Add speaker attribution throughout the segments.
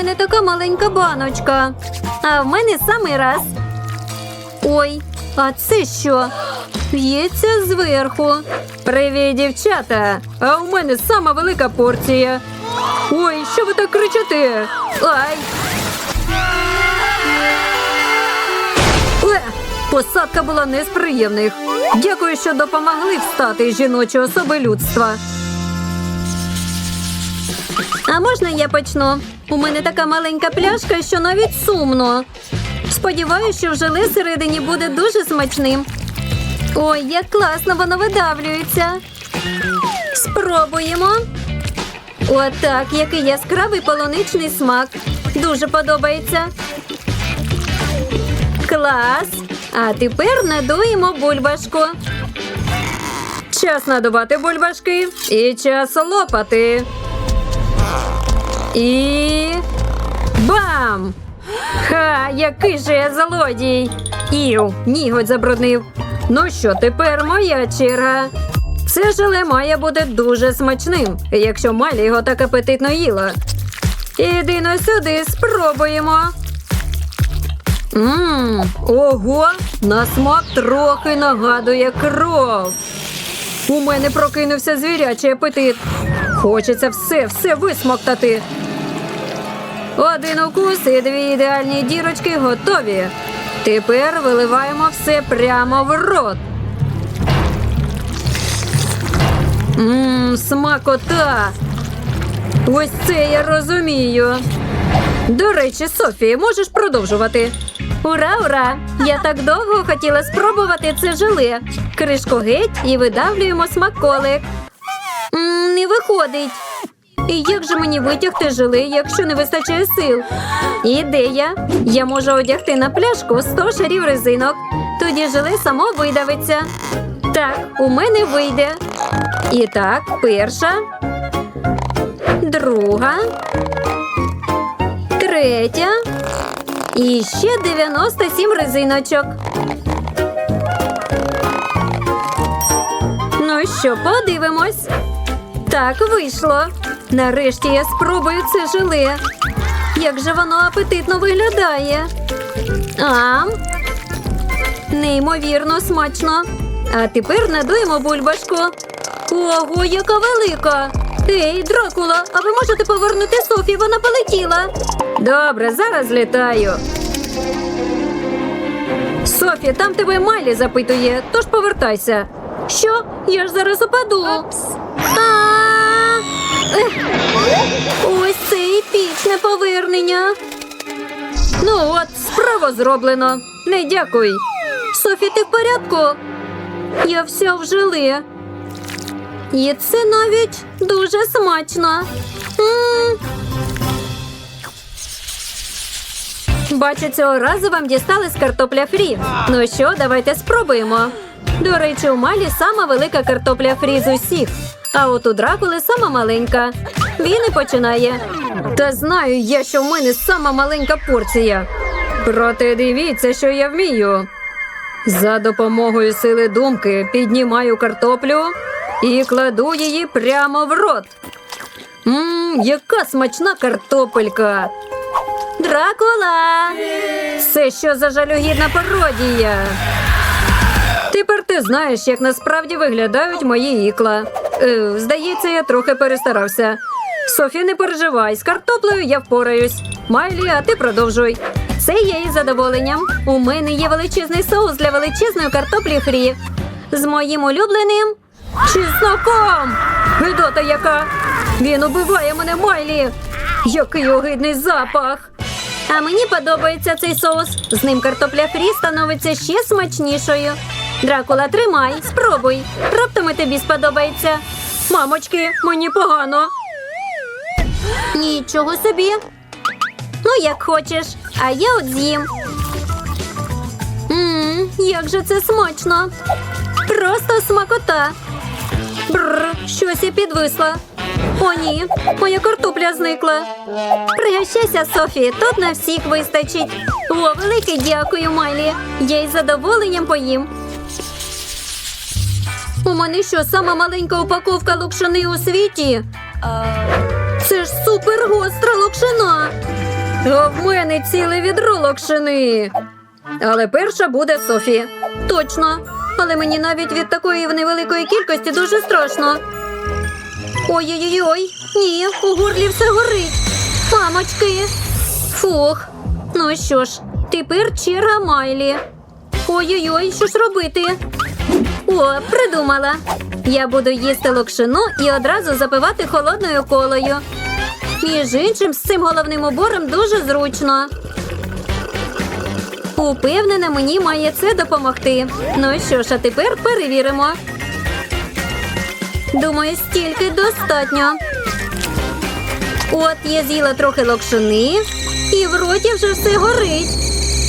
Speaker 1: мене така маленька баночка. А в мене самий раз. Ой, а це що? П'ється зверху. Привіт, дівчата! А у мене сама велика порція. Ой, що ви так кричите? Ай! Е, посадка була не з приємних. Дякую, що допомогли встати з жіночої особи людства. А можна я почну? У мене така маленька пляшка, що навіть сумно. Сподіваюся, що в желе всередині буде дуже смачним. Ой, як класно воно видавлюється. Спробуємо. Отак, який яскравий полуничний смак. Дуже подобається. Клас. А тепер надуємо бульбашку. Час надувати бульбашки і час лопати. І. Бам! Ха, який же я злодій! Ів, ніготь забруднив. Ну що, тепер моя черга. Це желе має бути дуже смачним, якщо Малі його так апетитно їла. Іди на сюди, спробуємо. Мм, ого, на смак трохи нагадує кров. У мене прокинувся звірячий апетит. Хочеться все, все висмоктати. Один укус і дві ідеальні дірочки готові. Тепер виливаємо все прямо в рот. Мм, смакота. Ось це я розумію. До речі, Софія, можеш продовжувати. Ура, ура! Я так довго хотіла спробувати це желе. Кришку геть і видавлюємо смаколик. М, не виходить. І як же мені витягти желе, якщо не вистачає сил? Ідея. Я можу одягти на пляшку 100 шарів резинок. Тоді желе само видавиться. Так, у мене вийде. І так, перша, друга, третя і ще 97 резиночок. Ну що, подивимось. Так, вийшло. Нарешті я спробую це желе. Як же воно апетитно виглядає. А, неймовірно смачно. А тепер надуємо бульбашку. Ого, яка велика! Ей, Дракула, а ви можете повернути Софі, вона полетіла. Добре, зараз літаю. Софі, там тебе Майлі запитує, тож повертайся. Що? Я ж зараз упаду. А! Ось це епічне повернення. Ну от, справа зроблено. Не дякуй. Софі, ти в порядку? Я вся в желе. І це навіть дуже смачно. М. Бачу, цього разу вам дістались картопля фрі. Ну що, давайте спробуємо. До речі, у Малі сама велика картопля фрі з усіх. А от у Дракули сама маленька. Він і починає. Та знаю я, що в мене сама маленька порція. Проте дивіться, що я вмію. За допомогою сили думки піднімаю картоплю і кладу її прямо в рот. Мм, яка смачна картопелька. Дракула! Це що за жалюгідна пародія? Тепер ти знаєш, як насправді виглядають мої ікла. Е, здається, я трохи перестарався. Софі, не переживай, з картоплею я впораюсь. Майлі, а ти продовжуй. Це я із задоволенням. У мене є величезний соус для величезної картоплі фрі. З моїм улюбленим чесноком. Гидота яка! Він убиває мене Майлі. Який огидний запах. А мені подобається цей соус. З ним картопля фрі становиться ще смачнішою. Дракула, тримай, спробуй. Раптом і тобі сподобається. Мамочки, мені погано. Нічого собі. Ну, як хочеш, а я от з'їм. Мм, як же це смачно. Просто смакота. Бррр, щось я підвисла. О, ні, моя картопля зникла. Пригощайся, Софі, тут на всіх вистачить. О, велике дякую, Майлі. Я із задоволенням поїм. У мене що, сама маленька упаковка локшини у світі? Це ж супер гостра локшина. А в мене ціле відро локшини. Але перша буде Софі. Точно. Але мені навіть від такої невеликої кількості дуже страшно. Ой-ой-ой, ні, у горлі все горить. Мамочки. Фух. Ну що ж, тепер черга Майлі. Ой-ой-ой, що ж робити? О, придумала. Я буду їсти локшину і одразу запивати холодною колою. Між іншим, з цим головним убором дуже зручно. Упевнена, мені має це допомогти. Ну що ж, а тепер перевіримо. Думаю, стільки достатньо. От я з'їла трохи локшини, і в роті вже все горить.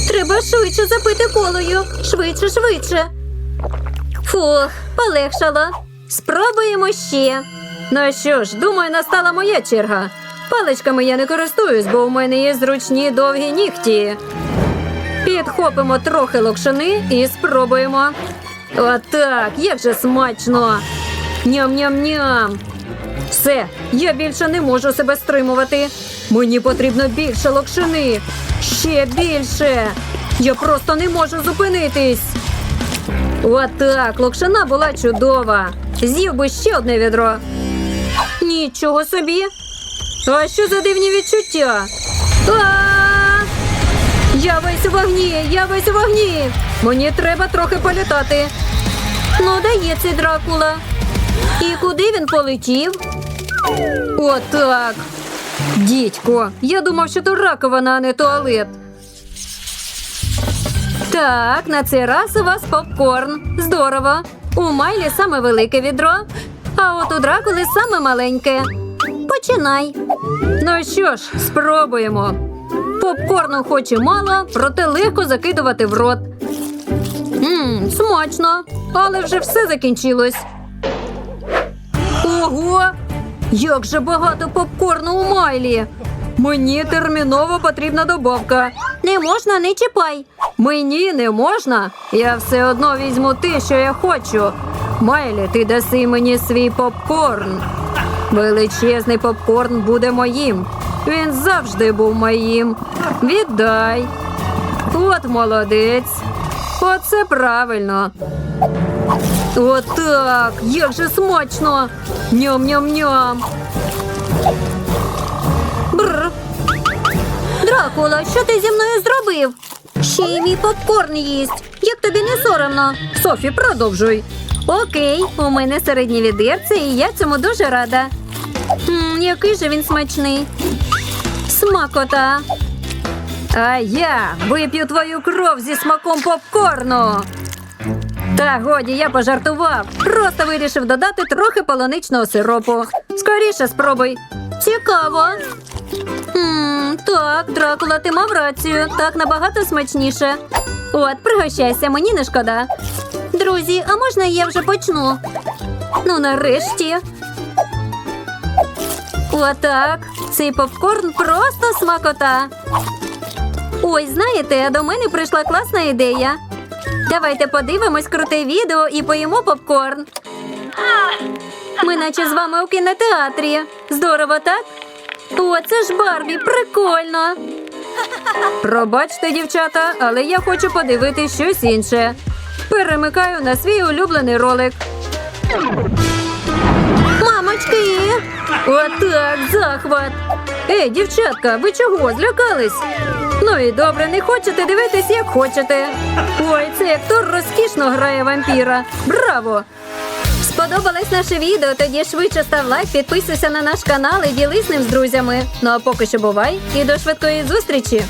Speaker 1: Треба швидше запити колою. Швидше, швидше. Фух, полегшало. Спробуємо ще. Ну що ж, думаю, настала моя черга. Паличками я не користуюсь, бо у мене є зручні довгі нігті. Підхопимо трохи локшини і спробуємо. Отак, як же смачно. Ням-ням-ням. Все, я більше не можу себе стримувати. Мені потрібно більше локшини. Ще більше. Я просто не можу зупинитись. Отак, локшина була чудова. З'їв би ще одне відро. Нічого собі. А що за дивні відчуття? А! Я весь у вогні, я весь у вогні. Мені треба трохи політати. Ну, дає цей Дракула. І куди він полетів? Отак. Дідько, я думав, що то раковина, а не туалет. Так, на цей раз у вас попкорн. Здорово. У Майлі саме велике відро, а от у Дракули саме маленьке. Починай. Ну що ж, спробуємо. Попкорну хоч і мало, проте легко закидувати в рот. Мм, смачно, але вже все закінчилось. Ого! Як же багато попкорну у Майлі! Мені терміново потрібна добавка. Не можна, не чіпай. Мені не можна. Я все одно візьму те, що я хочу. Майлі, ти даси мені свій попкорн. Величезний попкорн буде моїм. Він завжди був моїм. Віддай. От молодець. Оце правильно. Отак. Як же смачно. Ням-ням-ням. Дракула, що ти зі мною зробив? Ще й мій попкорн їсть. Як тобі не соромно? Софі, продовжуй. Окей, у мене середнє відерце, і я цьому дуже рада. М, який же він смачний. Смакота. А я вип'ю твою кров зі смаком попкорну. Та годі, я пожартував. Просто вирішив додати трохи полоничного сиропу. Скоріше спробуй. Цікаво. М, так, Дракула, ти мав рацію. Так набагато смачніше. От, пригощайся, мені не шкода. Друзі, а можна я вже почну? Ну, нарешті. Отак. Цей попкорн просто смакота. Ой, знаєте, до мене прийшла класна ідея. Давайте подивимось круте відео і поїмо попкорн. Ми наче з вами у кінотеатрі. Здорово, так? О, це ж Барбі, прикольно. Пробачте, дівчата, але я хочу подивити щось інше. Перемикаю на свій улюблений ролик. Мамочки! Отак, захват. Ей, дівчатка, ви чого? Злякались? Ну і добре, не хочете дивитись, як хочете. Ой, цей актор розкішно грає вампіра. Браво! Сподобалось наше відео? Тоді швидше став лайк, підписуйся на наш канал і ділись ним з друзями. Ну а поки що бувай і до швидкої зустрічі!